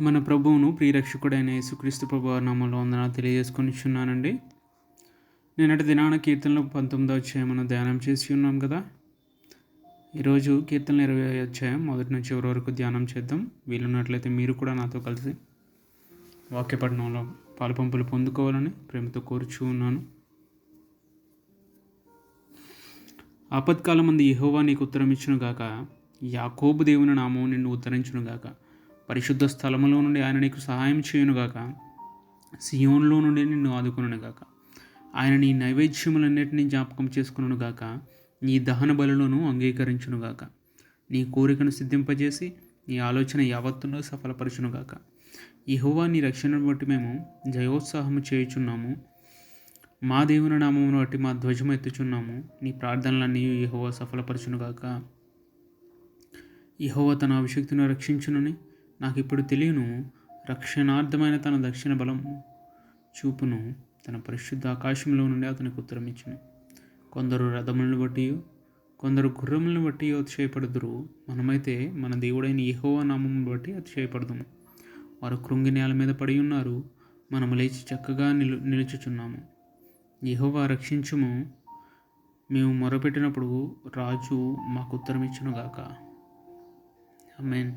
మన ప్రభువును ప్రియరక్షకుడైన యేసుక్రీస్తు ప్రభు నామంలో వందనాలు తెలియజేసుకొనిచున్నానండి. నేనటి దినాన కీర్తనలు పంతొమ్మిదో అధ్యాయం మనం ధ్యానం చేసి ఉన్నాం కదా. ఈరోజు కీర్తనలు ఇరవై అధ్యాయం మొదటి నుంచి చివరి వరకు ధ్యానం చేద్దాం. వీలున్నట్లయితే మీరు కూడా నాతో కలిసి వాక్యపట్నంలో పాలుపంపులు పొందుకోవాలని ప్రేమతో కోరుచూ ఉన్నాను. ఆపత్కాలం మంది యహోవా నీకు ఉత్తరం ఇచ్చునుగాక యాకోబు దేవుని నామం నిన్ను ఉద్ధరించునుగాక పరిశుద్ధ స్థలములో నుండి ఆయన నీకు సహాయం చేయునుగాక. సియోన్లో నుండి నిన్ను ఆదుకునుగాక ఆయన నీ నైవేద్యములన్నిటినీ జ్ఞాపకం చేసుకునుగాక నీ దహన బలులను అంగీకరించునుగాక. నీ కోరికను సిద్ధింపజేసి నీ ఆలోచన యావత్తును సఫలపరచునుగాక. ఇహోవా నీ రక్షణను బట్టి మేము జయోత్సాహము చేయుచున్నాము. మా దేవుని నామమును బట్టి మా ధ్వజం ఎత్తుచున్నాము. నీ ప్రార్థనలన్నీ యెహోవా సఫలపరచునుగాక. ఇహోవా తన అభిషక్తిని రక్షించునని. నాకు ఇప్పుడు తెలియను రక్షణార్థమైన తన దక్షిణ బలం చూపును తన పరిశుద్ధ ఆకాశంలో నుండి అతనికి ఉత్తరం ఇచ్చును కొందరు రథములను బట్టి కొందరు గుర్రములను బట్టి అతిశయపడుదురు. మనమైతే మన దేవుడైన యెహోవా నామమును బట్టి అతిశయపడదుము. వారు కృంగి నేల మీద పడి ఉన్నారు. మనము లేచి చక్కగా నిలు నిలుచుచున్నాము. యెహోవా రక్షించుము. మేము మొరపెట్టినప్పుడు రాజు మాకు ఉత్తరం ఇచ్చునుగాక మీన్